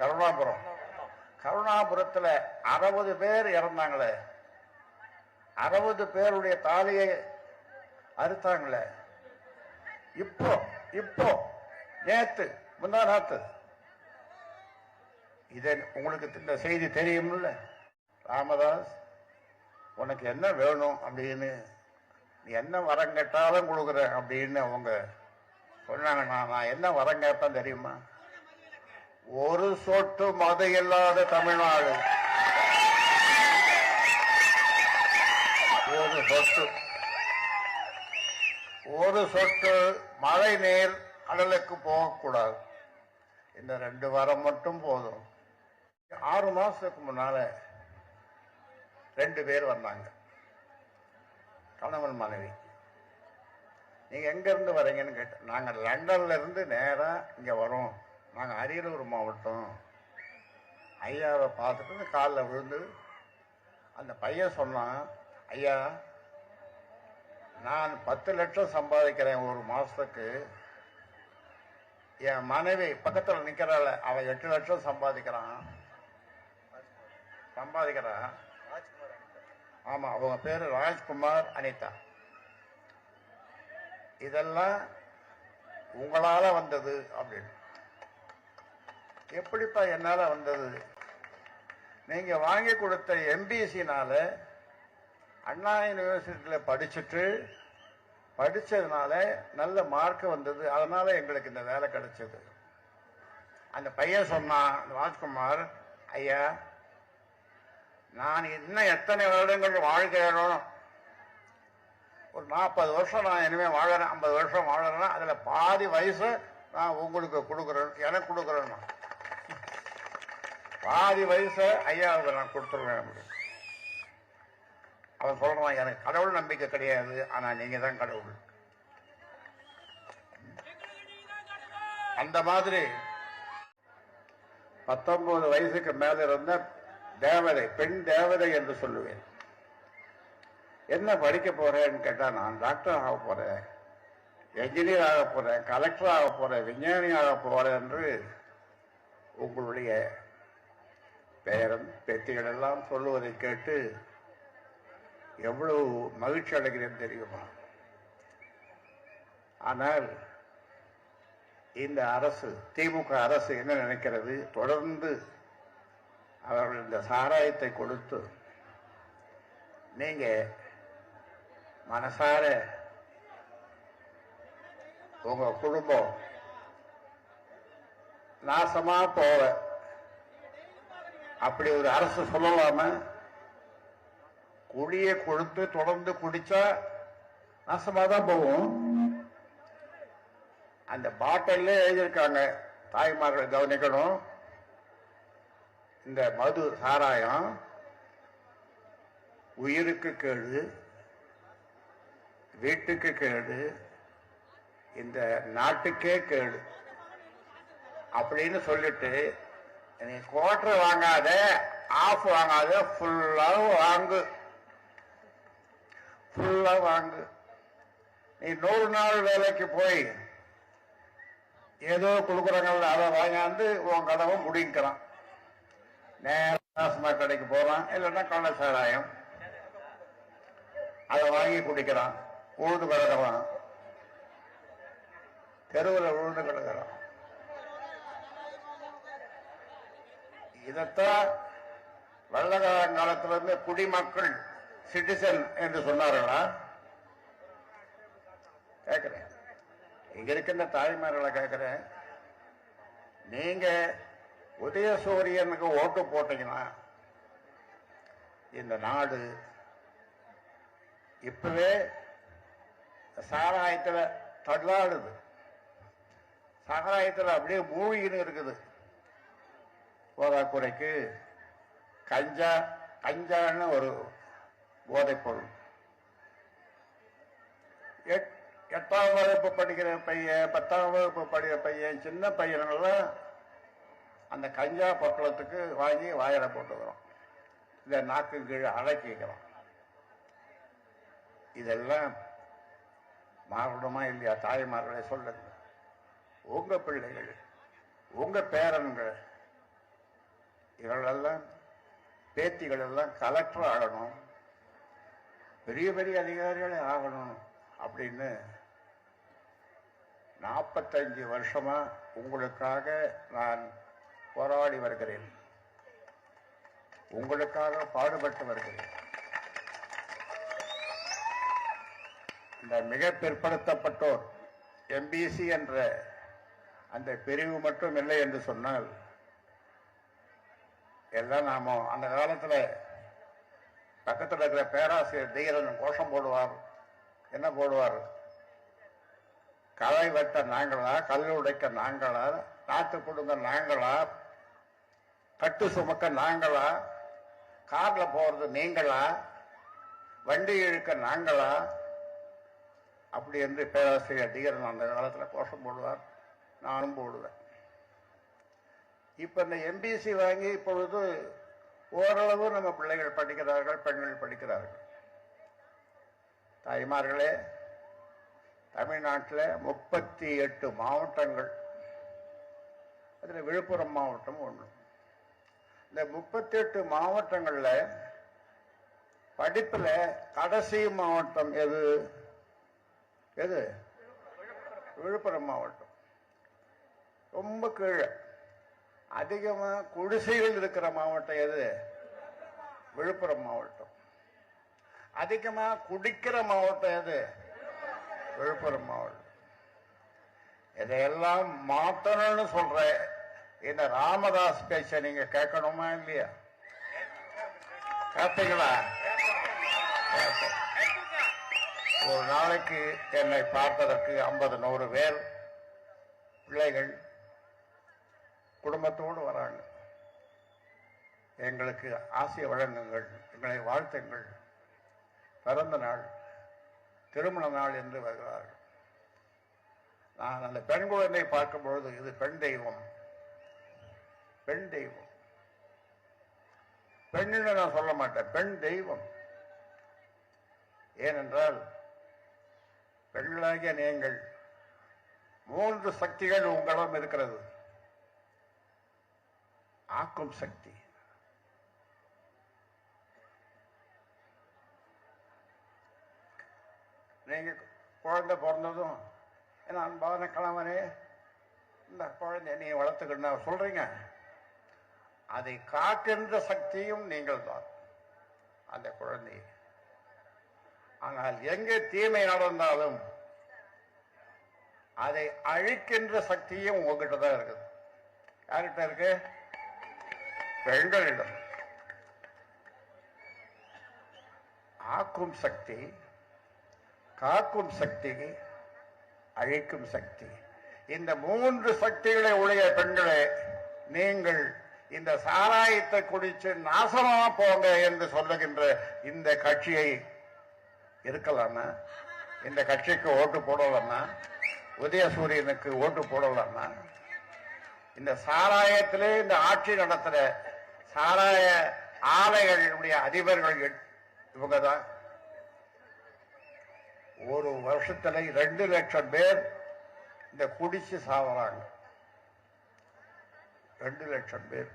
கருணாபுரம். கருணாபுரத்துல அறுபது பேர் இறந்தாங்களே. அறுபது பேருடைய தாலியை அறுத்தாங்களே. இப்போ இப்போ நேத்து முந்தா நாத்து இது உங்களுக்கு இந்த செய்தி தெரியும்ல? ராமதாஸ் உனக்கு என்ன வேணும் அப்படின்னு? நீ என்ன வரம் கேட்டாலும் கொடுக்குறேன் அப்படின்னு அவங்க சொன்னாங்கன்னா நான் என்ன வரம் கேட்பேன் தெரியுமா? ஒரு சொட்டு மதையில்லாத இல்லாத தமிழ்நாடு. ஒரு சொட்டு. ஒரு சொட்டு மழை நீர் கடலுக்கு போகக்கூடாது. இந்த ரெண்டு வாரம் மட்டும் போதும். ஆறு மாசத்துக்கு முன்னால ரெண்டு பேர் வந்தாங்க. கணவன் மனைவி. நீங்க எங்க இருந்து வரீங்கன்னு கேட்டேன் நாங்க லண்டன்ல இருந்து நேரா இங்க வரோம். நாங்கள் அரியலூர் மாவட்டம் ஐயாவை பார்த்துட்டு காலில் விழுந்து அந்த பையன் சொன்னான் ஐயா நான் பத்து லட்சம் சம்பாதிக்கிறேன் ஒரு மாதத்துக்கு என் மனைவி பக்கத்தில் நிற்கிறாள் அவன் எட்டு லட்சம் சம்பாதிக்கிறான். சம்பாதிக்கிறான் ஆமாம் அவங்க பேர் ராஜ்குமார் அனிதா. இதெல்லாம் உங்களால் வந்தது அப்படின்னு. எப்படிப்பா என்னால வந்தது? நீங்க வாங்கி கொடுத்த எம்பிசினால அண்ணா யூனிவர்சிட்டியில் படிச்சுட்டு படிச்சதுனால நல்ல மார்க் வந்தது. அதனால எங்களுக்கு இந்த வேலை கிடைச்சது. அந்த பையன் சொன்னான் ராஜ்குமார் ஐயா நான் இன்னும் எத்தனை வருடங்கள் வாழ்கிறேனோ ஒரு நாற்பது வருஷம் நான் இனிமே வாழறேன் ஐம்பது வருஷம் வாழறேன்னா அதுல பாதி வயசு நான் உங்களுக்கு கொடுக்குறேன் எனக்கு கொடுக்குறேன்னா. நான். பாதி வயசை ஐயாவுக்கு நான் கொடுத்துருவேன் அவன் சொல்றான் எனக்கு கடவுள் நம்பிக்கை கிடையாது ஆனா நீங்க தான் கடவுள். அந்த மாதிரி பத்தொன்பது வயசுக்கு மேல இருந்த தேவதை பெண் தேவதை என்று சொல்லுவேன். என்ன படிக்க போறேன்னு கேட்டா நான் டாக்டர் ஆக போறேன் என்ஜினியர் ஆக போறேன் கலெக்டர் ஆக போறேன் விஞ்ஞானி ஆக போறேன் என்று உங்களுடைய பேரன் பேத்திகள் எல்லாம் சொல்லுவதை கேட்டு எவ்வளவு மகிழ்ச்சி அடைகிறேன் தெரியுமா? ஆனால் இந்த அரசு திமுக அரசு என்ன நினைக்கிறது? தொடர்ந்து அவர்கள் இந்த சாராயத்தை கொடுத்து நீங்க மனசார உங்க குடும்பம் நாசமா போவ அப்படி ஒரு அரசு சொல்லலாம? குழிய கொடுத்து தொடர்ந்து குடிச்சா நாசமா தான் போகும். அந்த பாட்டிலே எழுதியிருக்காங்க தாய்மார்கள் கவனிக்கணும். இந்த மது சாராயம் உயிருக்கு கேடு வீட்டுக்கு கேடு இந்த நாட்டுக்கே கேடு அப்படின்னு சொல்லிட்டு நீ குவார்டர் வாங்காத ஆஃப் வாங்காத ஃபுல்லாக வாங்கு. ஃபுல்லாக வாங்கு. நீ நூறு நாள் வேலைக்கு போய் ஏதோ கொடுக்குறாங்கல்ல அதை வாங்காந்து உன் கதவை முடிக்கிறான் நேரம் டாஸ்மாக் கடைக்கு போறான் இல்லைன்னா கள்ள சாராயம் அதை வாங்கி குடிக்கிறான் உழுது கிடக்கிறான். தெருவில் உழுது கிடக்கிறான். இதைத்தான் வெள்ளக்காலங்காலத்துல இருந்து குடிமக்கள் சிட்டிசன் என்று சொன்னார்களா? கேட்கிறேன். இங்க இருக்கின்ற தாய்மார்களை கேட்கிறேன். நீங்க உதயசூரியனுக்கு ஓட்டு போட்டீங்கன்னா இந்த நாடு இப்பவே சாராயத்துல தள்ளாடுது. சாராயத்தில் அப்படியே மூழ்கின்னு இருக்குது. போதாக்குறைக்கு கஞ்சா கஞ்சான்னு ஒரு போதைப்பொருள். எட்- எட்டாம் வகுப்பு படிக்கிற பையன் பத்தாம் வகுப்பு படிக்கிற பையன் சின்ன பையனெல்லாம் அந்த கஞ்சா பொட்டலத்துக்கு வாங்கி வாயில போட்டுக்கிறோம். இதை நாக்கு கீழே அடக்கிக்கிறோம் இதெல்லாம் மாறணுமா இல்லையா தாய்மார்களே சொல்லுங்க. உங்க பிள்ளைகள் உங்க பேரன்கள் இவர்களெல்லாம் பேத்திகள் எல்லாம் கலெக்டர் ஆகணும். பெரிய பெரிய அதிகாரிகளே ஆகணும் அப்படின்னு நாற்பத்தஞ்சு வருஷமா உங்களுக்காக நான் போராடி வருகிறேன். உங்களுக்காக பாடுபட்டு வருகிறேன். இந்த மிக பிற்படுத்தப்பட்டோர் எம்பிசி என்ற அந்த பிரிவு மட்டும் இல்லை என்று சொன்னால் எல்லாம் நாம அந்த காலத்துல பக்கத்தில் இருக்கிற பேராசிரியர் தீரன் கோஷம் போடுவார். என்ன போடுவார்? களை வெட்ட நாங்களா கல் உடைக்க நாங்களா நாத்து கொடுங்க நாங்களா கட்டு சுமக்க நாங்களா கார்ல போறது நீங்களா வண்டி இழுக்க நாங்களா? அப்படி என்று பேராசிரியர் தீரன் அந்த காலத்துல கோஷம் போடுவார். நானும் போடுவேன். இப்ப இந்த எம்பிசி வாங்கி இப்பொழுது ஓரளவு நம்ம பிள்ளைகள் படிக்கிறார்கள் பெண்கள் படிக்கிறார்கள். தாய்மார்களே தமிழ்நாட்டில் முப்பத்தி எட்டு மாவட்டங்கள். அதில் விழுப்புரம் மாவட்டம் ஒன்று இந்த முப்பத்தி எட்டு மாவட்டங்களில் படிப்பில் கடைசி மாவட்டம் எது? எது? விழுப்புரம் மாவட்டம். ரொம்ப கீழே. அதிகமா குடிசைகள் இருக்கிற மாவட்டம் எது? விழுப்புரம் மாவட்டம். அதிகமா குடிக்கிற மாவட்டம் எது? விழுப்புரம் மாவட்டம். இதையெல்லாம் மாத்தணும்னு சொல்ற இந்த ராமதாஸ் பேச்ச நீங்க கேட்கணுமா இல்லையா? கேட்டீங்களா? கேட்டேன். ஒரு நாளைக்கு என்னை பார்த்ததற்கு ஐம்பது நூறு பேர் பிள்ளைகள் குடும்பத்தோடு வராங்க. எங்களுக்கு ஆசிய வழங்குங்கள் எங்களை வாழ்த்துங்கள். பிறந்த நாள் திருமண நாள் என்று வருகிறார்கள் நான் அந்த பெண் குழந்தை பார்க்கும் பொழுது இது பெண் தெய்வம். பெண் தெய்வம். பெண்ணுன்னு நான் சொல்ல மாட்டேன் பெண் தெய்வம். ஏனென்றால் பெண்களாகிய நீங்கள் மூன்று சக்திகள் உங்களிடம் இருக்கிறது. ஆக்கும் சக்தி. நீங்க குழந்தை பிறந்ததும் என் அன்பான கணவனே இந்த குழந்தை நீ வளர்த்துக்கணும். சொல்றீங்க. அதை காக்கின்ற சக்தியும் நீங்கள் தான் அந்த குழந்தை. ஆனால் எங்கே தீமை நடந்தாலும் அதை அழிக்கின்ற சக்தியும் உங்ககிட்ட தான் இருக்குது. யார்கிட்ட இருக்கு? பெண்களிடம் ஆக்கும் சக்தி காக்கும் சக்தி அழிக்கும் சக்தி. இந்த மூன்று சக்திகளை உடைய பெண்களே நீங்கள் இந்த சாராயத்தை குடிச்சு நாசமா போங்க என்று சொல்லுகின்ற இந்த கட்சியை இருக்கலாமா இந்த கட்சிக்கு ஓட்டு போடலாமா? உதயசூரியனுக்கு ஓட்டு போடலாமா? இந்த சாராயத்திலே இந்த ஆட்சி நடத்துற சாராய ஆலைகளுடைய அதிபர்கள் இவங்க தான் ஒரு வருஷத்துல ரெண்டு லட்சம் பேர் இந்த குடிச்சு சாவறாங்க. ரெண்டு லட்சம் பேர்.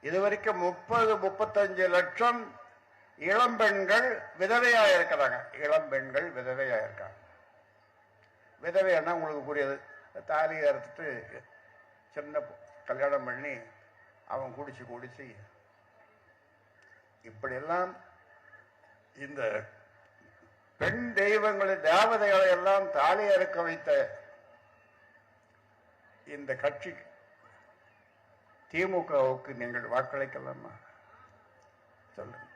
இதுவரைக்கும் முப்பது முப்பத்தஞ்சு லட்சம் இளம்பெண்கள் விதவையா இருக்கிறாங்க. இளம்பெண்கள் விதவையா இருக்காங்க. விதவைன்னா உங்களுக்கு புரியுது. தாலி அறுத்துட்டு சின்ன கல்யாணம் பண்ணி அவன் குடிச்சு குடிச்சு இப்படியெல்லாம் இந்த பெண் தெய்வங்களை தேவதைகளை எல்லாம் தாலி அறுக்க வைத்த இந்த கட்சி திமுகவுக்கு நீங்கள் வாக்களிக்கலாமா? சொல்லுங்க.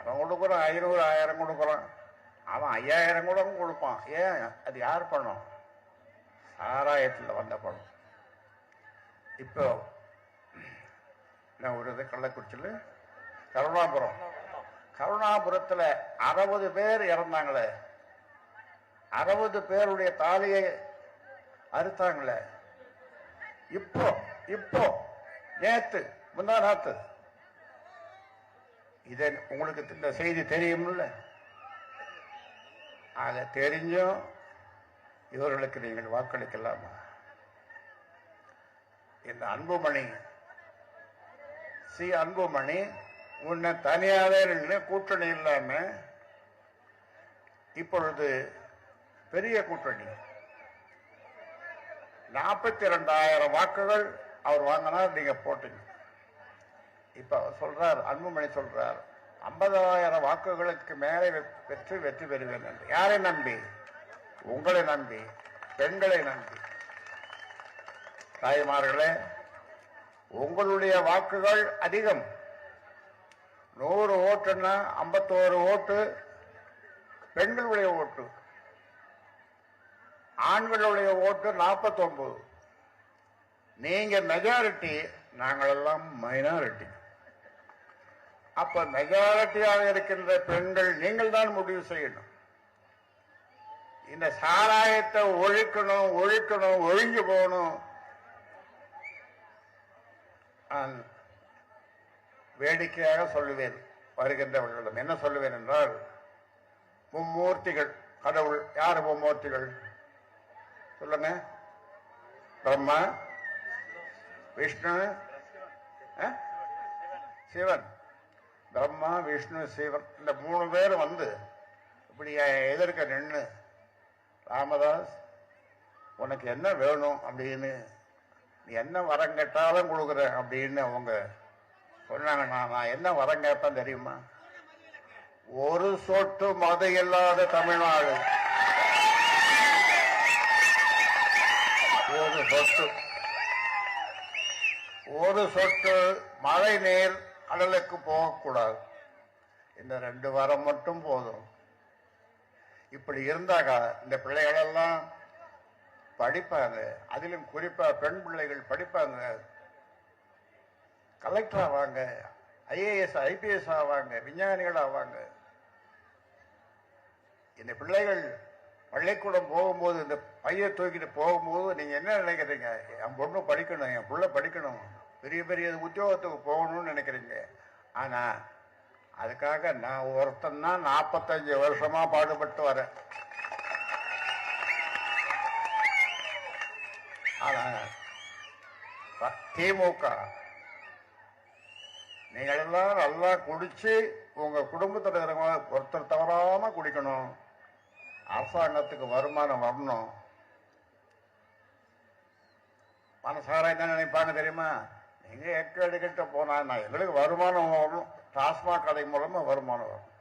அவன் கொடுக்குறான் ஐநூறு ஆயிரம் கொடுக்குறான். அவன் ஐயாயிரம் கூட கொடுப்பான். ஏன்? அது யார் பணம்? சாராயத்தில் வந்த பணம். இப்போ நான் ஒரு இது கள்ளக்குறிச்சியில். கருணாபுரம். கருணாபுரத்துல அறுபது பேர் இறந்தாங்களே. அறுபது பேருடைய தாலியை அறுத்தாங்களே. இப்போ இப்போ நேத்து முந்தா நாத்து. இதை உங்களுக்கு இந்த செய்தி தெரியும்ல? ஆக தெரிஞ்சும் இவர்களுக்கு நீங்கள் வாக்களிக்கலாமா? இந்த அன்புமணி சி. அன்புமணி உன்னை தனியாவே நின்று கூட்டணி இல்லாம இப்பொழுது பெரிய கூட்டணி. நாற்பத்தி ரெண்டாயிரம் வாக்குகள் அவர் வாங்கினார் நீங்க போட்டீங்க. இப்ப அவர் சொல்றார் அன்புமணி சொல்றார் ஐம்பதாயிரம் வாக்குகளுக்கு மேலே பெற்று வெற்றி பெறுவேன் என்று. யாரை நம்பி? உங்களை நம்பி பெண்களை நம்பி. தாய்மார்களே உங்களுடைய வாக்குகள் அதிகம். நூறு ஓட்டுன்னா ஐம்பத்தோரு ஓட்டு பெண்களுடைய ஓட்டு. ஆண்களுடைய ஓட்டு 49 நீங்க மெஜாரிட்டி நாங்களெல்லாம் மைனாரிட்டி அப்ப மெஜாரிட்டியாக இருக்கின்ற பெண்கள் நீங்கள் தான் முடிவு செய்யணும். இந்த சாராயத்தை ஒழிக்கணும் ஒழிக்கணும் ஒழிஞ்சு போகணும். நான் வேடிக்கையாக சொல்லுவேன் வருகின்றவர்களிடம் என்ன சொல்லுவேன் என்றால் மும்மூர்த்திகள் கடவுள் யார் மும்மூர்த்திகள்? சொல்லுங்க. பிரம்மா விஷ்ணு ஆ? சிவன். பிரம்மா விஷ்ணு சிவன். இந்த மூணு பேர் வந்து இப்படி எதிர்க்க நின்று ராமதாஸ் உனக்கு என்ன வேணும் அப்படின்னு என்ன வரம் கேட்டாலும் கொடுக்குறேன் அப்படின்னு அவங்க சொன்னாங்க. நான் என்ன வரம் கேட்பேன் தெரியுமா? ஒரு சொட்டு மது இல்லாத தமிழ்நாடு. ஒரு சொட்டு. ஒரு சொட்டு மழை நீர் கடலுக்கு போகக்கூடாது. இந்த ரெண்டு வாரம் மட்டும் போதும். இப்படி இருந்தாக்கா இந்த பிள்ளைகளெல்லாம் படிப்பாங்க. அதிலும் குறிப்பா பெண் பிள்ளைகள் படிப்பாங்க. கலெக்டர் ஆவாங்க. ஐஏஎஸ் ஐபிஎஸ் ஆவாங்க. விஞ்ஞானிகள் ஆவாங்க. இந்த பிள்ளைகள் பள்ளிக்கூடம் போகும்போது இந்த பையை தூக்கிட்டு போகும்போது நீங்க என்ன நினைக்கிறீங்க? என் பொண்ணு படிக்கணும் என் பிள்ளை படிக்கணும். பெரிய பெரிய உத்தியோகத்துக்கு போகணும்னு நினைக்கிறீங்க. ஆனா அதுக்காக நான் ஒருத்தன் தான் நாற்பத்தஞ்சு வருஷமா பாடுபட்டு வரேன். ஆனா திமுக. நீங்கள் எல்லாம் நல்லா குடிச்சு உங்க குடும்பத்தில் இருக்கிறவங்க ஒருத்தர் தவறாம குடிக்கணும். அரசாங்கத்துக்கு வருமானம் வரணும். மனசார என்ன நினைப்பாங்க தெரியுமா? நீங்க எக்க எடுக்கிட்ட போனா நான் எங்களுக்கு வருமானம் வரணும். டாஸ்மாக் கடை மூலமா வருமானம் வரும்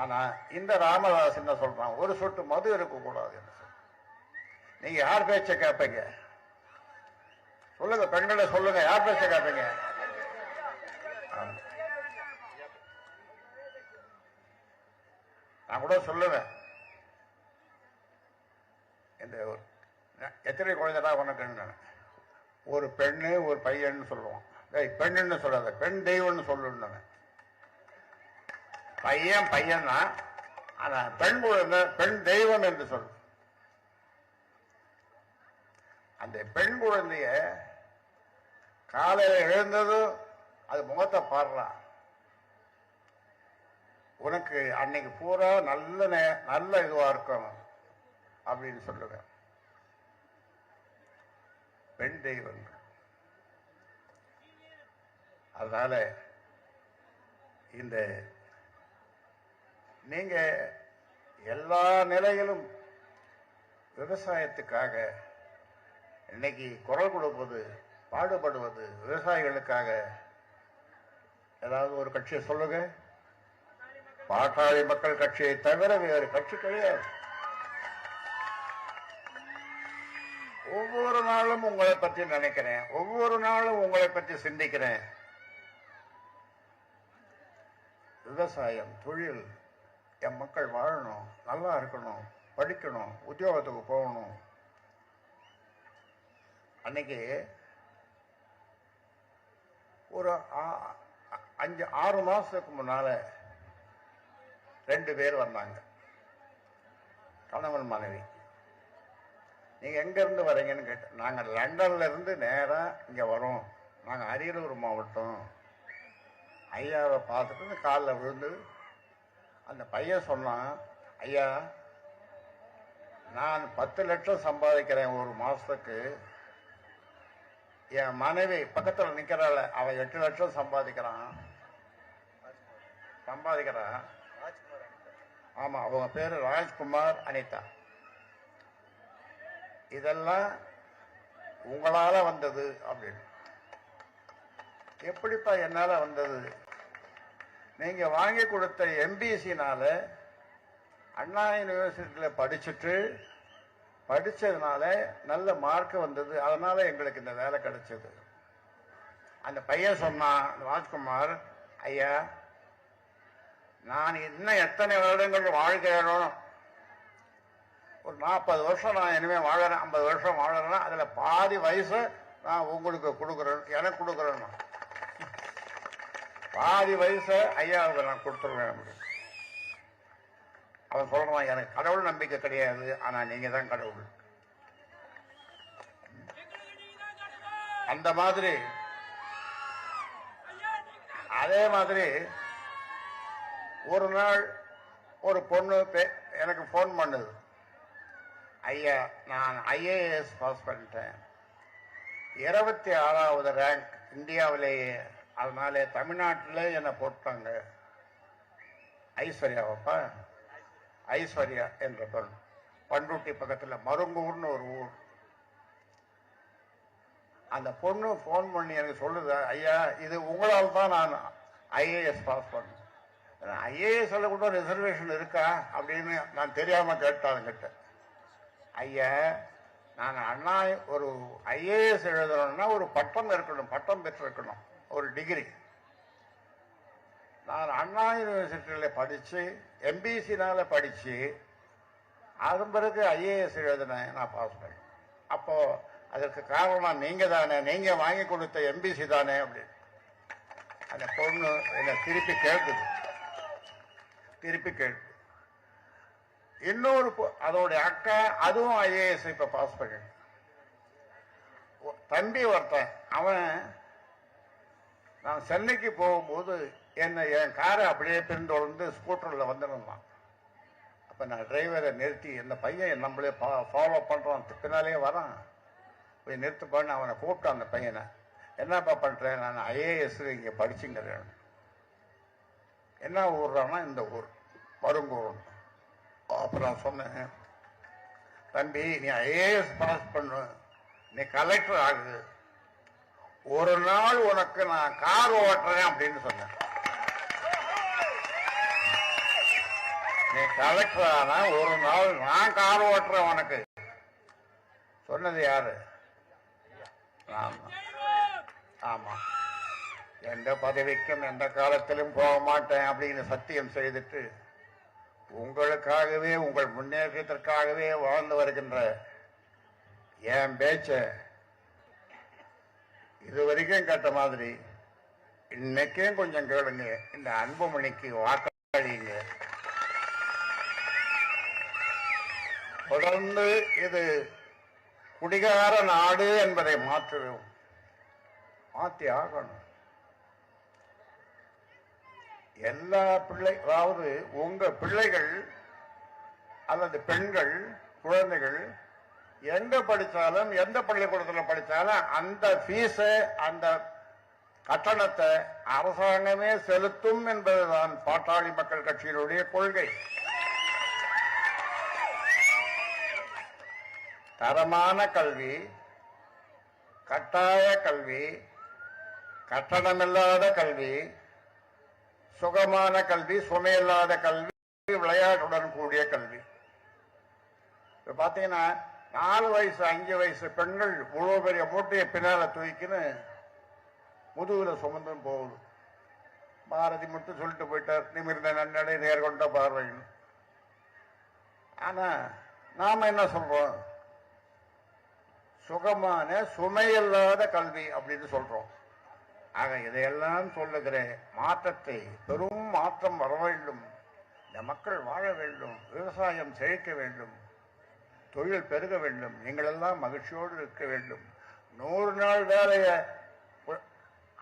ஆனா இந்த ராமதாஸ் என்ன சொல்றான்? ஒரு சொட்டு மது இருக்கக்கூடாது என்று நீங்க யார் பேச்ச கேட்பீங்க சொல்லுங்க பெண்களை சொல்லுங்க யார் பேச்ச கேட்பீங்க நான் கூட சொல்லுவேன். இந்த எத்தனை குழந்தைடா உனக்குன்னு ஒரு பெண்ணு ஒரு பையன்னு சொல்லுவான். பெண்ணுன்னு சொல்லாத பெண் தெய்வம்னு சொல்லணும் பையன் பையன் தான் ஆனா பெண் குழந்தை பெண் தெய்வம் என்று சொல்லு. அந்த பெண் குழந்தைய காலையில் எழுந்ததும் அது முகத்தை பாடுறான் உனக்கு அன்னைக்கு பூரா நல்ல நே- நல்ல இதுவா இருக்கும் அப்படின்னு சொல்லுவேன். பெண் தெய்வங்கள் அதனால இந்த நீங்க எல்லா நிலையிலும் விவசாயத்துக்காக இன்னைக்கு குரல் கொடுப்பது பாடுபடுவது விவசாயிகளுக்காக. ஏதாவது ஒரு கட்சியை சொல்லுங்க. பாட்டாளி மக்கள் கட்சியை தவிர வேறு கட்சி கிடையாது ஒவ்வொரு நாளும் உங்களை பற்றி நினைக்கிறேன். ஒவ்வொரு நாளும் உங்களை பற்றி சிந்திக்கிறேன். விவசாயம் தொழில் என் மக்கள் வாழணும் நல்லா இருக்கணும் படிக்கணும் உத்தியோகத்துக்கு போகணும். அன்னைக்கு ஒரு அஞ்சு ஆறு மாசத்துக்கு முன்னால ரெண்டு பேர் வந்தாங்க. கணவன் மனைவி. நீங்க எங்க இருந்து வரீங்கன்னு கேட்டேன் நாங்க லண்டன்ல இருந்து இங்கே இங்க வரோம். நாங்க அரியலூர் மாவட்டம். ஐயாவை பார்த்துட்டு காலில் விழுந்து அந்த பையன் சொன்னான் ஐயா நான் பத்து லட்சம் சம்பாதிக்கிறேன் ஒரு மாசத்துக்கு. என் மனைவி பக்கத்தில் நிக்கிறாள் அவ எட்டு லட்சம் சம்பாதிக்கிறான். சம்பாதிக்கிறான் ஆமா அவங்க பேரு ராஜ்குமார் அனிதா. இதெல்லாம் உங்களால வந்தது அப்படின்னு. எப்படிப்பா என்னால வந்தது? நீங்க வாங்கி கொடுத்த எம்பிசினால அண்ணா யூனிவர்சிட்டியில படிச்சுட்டு படிச்சதுனால நல்ல மார்க் வந்தது. அதனால எங்களுக்கு இந்த வேலை கிடைச்சது. அந்த பையன் சொன்னான் ராஜ்குமார் ஐயா நான் இன்னும் எத்தனை வருடங்கள் வாழ்கிறேனோ ஒரு நாற்பது வருஷம் நான் இனிமேல் வாழறேன். ஐம்பது வருஷம் வாழறேன்னா அதில் பாதி வயசு நான் உங்களுக்கு கொடுக்குறேன். எனக்கு கொடுக்குறேன் நான். பாதி வயசு ஐயாவுக்கு நான் கொடுத்துருவேன். அப்படின்னு. அவன் சொல்றான் எனக்கு கடவுள் நம்பிக்கை கிடையாது ஆனா நீங்க தான் கடவுள். அந்த மாதிரி அதே மாதிரி ஒரு நாள் ஒரு பொண்ணு எனக்கு ஃபோன் பண்ணுது. ஐயா நான் ஐஏஎஸ் பாஸ் பண்ணிட்டேன். இருபத்தி ஆறாவது ரேங்க் இந்தியாவிலேயே அதனால தமிழ்நாட்டில் என்னை போட்டாங்க. ஐஸ்வர்யாவப்பா? ஐஸ்வர்யா என்ற பொருள் பண்ருட்டி பக்கத்தில் மருங்கூர்னு ஒரு ஊர். அந்த பொண்ணு ஃபோன் பண்ணி எனக்கு சொல்லுது ஐயா இது உங்களால் தான் நான் ஐஏஎஸ் பாஸ் பண்ணேன். ஐஏஎஸ் கூட ரிசர்வேஷன் இருக்கா அப்படின்னு நான் தெரியாமல் கேட்டாங்ககிட்ட ஐயா நான் அண்ணா ஒரு ஐஏஎஸ் எழுதணும்னா ஒரு பட்டம் இருக்கணும் பட்டம் பெற்றிருக்கணும் ஒரு டிகிரி நான் அண்ணா யூனிவர்சிட்டியில் படித்து எம்பிசினால படித்து அதன் பிறகு ஐஏஎஸ் எழுதினேன் நான் பாஸ் பண்ணேன். அப்போ அதற்கு காரணம் நீங்க தானே நீங்க வாங்கி கொடுத்த எம்பிசி தானே அப்படின்னு. அந்த பொண்ணு என்னை திருப்பி கேட்குது. திருப்பி கேட்குது. இன்னொரு அதோட அதோடைய அக்கா அதுவும் ஐஏஎஸ் இப்ப பாஸ் பண்ண தம்பி ஒருத்தன் அவன் நான் சென்னைக்கு போகும்போது என்னை என் காரை அப்படியே பின்தொடர்ந்து ஸ்கூட்டரில் வந்துருந்தான் அப்போ நான் டிரைவரை நிறுத்தி இந்த பையன் நம்மளே ஃபாலோ பண்ணுறான் பின்னாலே வரான். போய் நிறுத்துப்பான்னு அவனை கூப்பிட்டான் அந்த பையனை. என்னப்பா பண்ணுறேன் நான் ஐஏஎஸ் இங்கே படிச்சுங்கிறேன். என்ன ஊர்றான்னா இந்த ஊர். மருங்கூர் அப்புறம் சொன்னேன் தம்பி நீ ஐஏஎஸ் பாஸ் பண்ணு. நீ கலெக்டர் ஆகுது ஒரு நாள் உனக்கு நான் கார் ஓட்டுறேன் அப்படின்னு சொன்னேன். நீ கலெக்டர் ஆனா ஒரு நாள் நான் கார் ஓட்டுறேன் உனக்கு. சொன்னது யாரு? ஆமா. ஆமா. எந்த பதவிக்கும் எந்த காலத்திலும் போக மாட்டேன் அப்படின்னு சத்தியம் செய்துட்டு உங்களுக்காகவே உங்கள் முன்னேற்றத்திற்காகவே வாழ்ந்து வருகின்ற என் பேச்ச இது வரைக்கும் கேட்ட மாதிரி இன்னைக்கே கொஞ்சம் கேளுங்க. இந்த அன்புமணிக்கு வாக்களிங்க தொடர்ந்து இது குடிகார நாடு என்பதை மாற்றுவோம். மாற்றி ஆகணும். எல்லா பிள்ளை அதாவது உங்க பிள்ளைகள் அல்லது பெண்கள் குழந்தைகள் எங்க படித்தாலும் எந்த பள்ளிக்கூடத்தில் படித்தாலும் அந்த ஃபீஸை அந்த கட்டணத்தை அரசாங்கமே செலுத்தும் என்பதுதான் பாட்டாளி மக்கள் கட்சியினுடைய கொள்கை. தரமான கல்வி கட்டாய கல்வி கட்டணமில்லாத கல்வி சுகமான கல்வி சுமையில்லாத கல்வி விளையாட்டுடன் கூடிய கல்வி. இப்ப பாத்தீங்கன்னா நாலு வயசு அஞ்சு வயசு பெண்கள் முழு பெரிய மூட்டையை பின்னால தூக்கின்னு முதுகுல சுமந்தும் போகுது. பாரதி மட்டும் சொல்லிட்டு போயிட்டார் நிமிர்ந்த நன்னடை நேர்கொண்ட பார்வைன்னு. ஆனா நாம என்ன சொல்றோம்? சுகமான சுமையில்லாத கல்வி அப்படின்னு சொல்றோம். ஆக இதையெல்லாம் சொல்லுகிற மாற்றத்தை பெரும் மாற்றம் வர வேண்டும். இந்த மக்கள் வாழ வேண்டும் விவசாயம் செழிக்க வேண்டும் தொழில் பெருக வேண்டும். நீங்கள் எல்லாம் மகிழ்ச்சியோடு இருக்க வேண்டும். நூறு நாள் வேலைய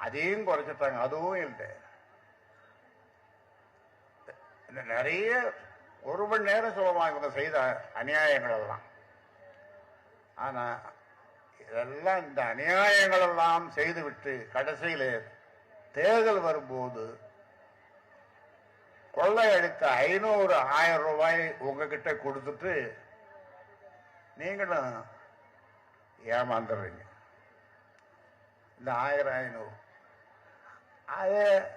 அதையும் குறைச்சிட்டாங்க அதுவும் இல்லை. நிறைய ஒரு மணி நேரம் சொல்லலாம் இவங்க செய்த அநியாயங்கள் எல்லாம். ஆனா இதெல்லாம் இந்த அநியாயங்கள் எல்லாம் செய்துவிட்டு கடைசியிலே தேர்தல் வரும்போது கொள்ளையடித்த ஐநூறு ஆயிரம் ரூபாய் உங்ககிட்ட கொடுத்துட்டு நீங்களும் ஏமாந்துடுறீங்க. இந்த ஆயிரம் ஐநூறு. அது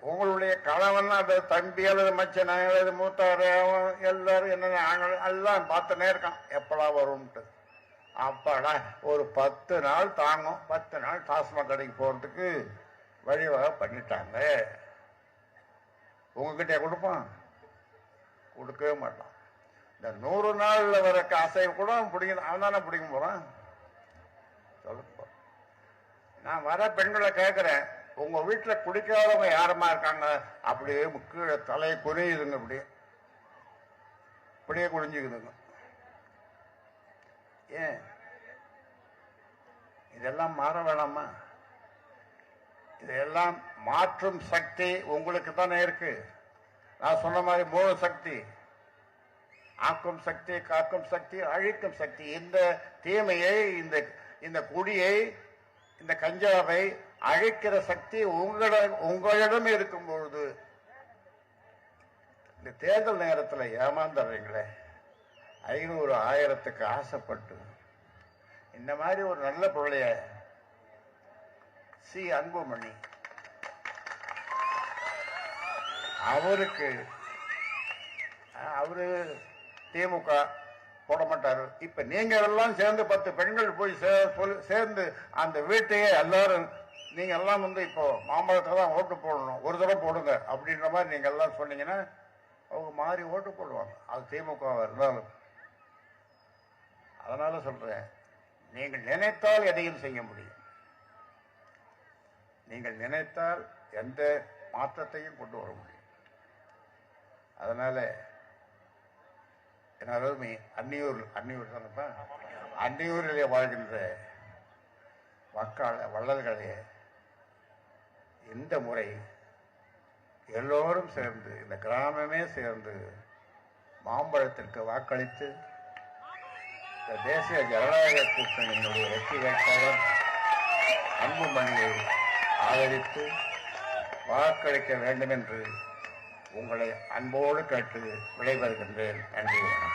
உங்களுடைய கணவன் அது தம்பி அல்லது மச்சன் அல்லது மூத்தவர் எல்லாரும் என்ன நாங்கள் எல்லாம் பார்த்துனே இருக்கான். எப்படா வரும்ன்ட்டு. அப்பாடா ஒரு பத்து நாள் தாங்கும். பத்து நாள் டாஸ்மாக் கடைக்கு போகிறதுக்கு வழிவகை பண்ணிட்டாங்க. உங்ககிட்ட கொடுப்பான் கொடுக்கவே மாட்டான் இந்த நூறு நாள்ல வர காசை கூட பிடிக்க அவன் தானே பிடிக்க போறான்? சொல்லுங்க. நான் வர பெண்களை கேட்கிறேன் உங்க வீட்டுல குடிக்காதவங்க யாரமா இருக்காங்க? அப்படியே கீழே தலையை குறையுதுங்க அப்படியே. அப்படியே குனிஞ்சுக்குதுங்க. ஏன்? இதெல்லாம் மாற வேணாமா? இதெல்லாம் மாற்றும் சக்தி உங்களுக்கு தானே இருக்கு. நான் சொன்ன மாதிரி மூணு சக்தி ஆக்கும் சக்தி காக்கும் சக்தி அழிக்கும் சக்தி. இந்த தீமையை இந்த இந்த குடியை இந்த கஞ்சாவை அழிக்கிற சக்தி உங்களிடம் உங்களிடம் இருக்கும் பொழுது இந்த தேர்தல் நேரத்தில் ஏமாந்துடுறீங்களே ஐநூறு ஆயிரத்துக்கு ஆசைப்பட்டு இந்த மாதிரி ஒரு நல்ல பிள்ளைய சி. அன்புமணி அவருக்கு அவரு திமுக போட மாட்டாரு இப்ப நீங்க எல்லாம் சேர்ந்து பத்து பெண்கள் போய் சேர்ந்து அந்த வீட்டையே எல்லாரும் நீங்க எல்லாம் வந்து இப்போ மாம்பழத்தை தான் ஓட்டு போடணும். ஒரு தடவை போடுங்க அப்படின்ற மாதிரி நீங்க எல்லாம் சொன்னீங்கன்னா அவங்க மாறி ஓட்டு போடுவாங்க. அது திமுக இருந்தாலும். அதனால சொல்றேன். நீங்கள் நினைத்தால் எதையும் செய்ய முடியும். நீங்கள் நினைத்தால் எந்த மாற்றத்தையும் கொண்டு வர முடியும். அதனால என் அருமை அன்னியூர் அன்னியூர் சொன்னப்ப அன்னியூரிலே வாழ்கின்ற மக்கள் வள்ளல்களே இந்த முறை எல்லோரும் சேர்ந்து இந்த கிராமமே சேர்ந்து மாம்பழத்திற்கு வாக்களித்து இந்த தேசிய ஜனநாயக கூட்டணியினுடைய வெற்றி வேட்பாளர் அன்புமணியை ஆதரித்து வாக்களிக்க வேண்டும் என்று உங்களை அன்போடு கேட்டு விடைபெறுகின்றேன். நன்றி வணக்கம்.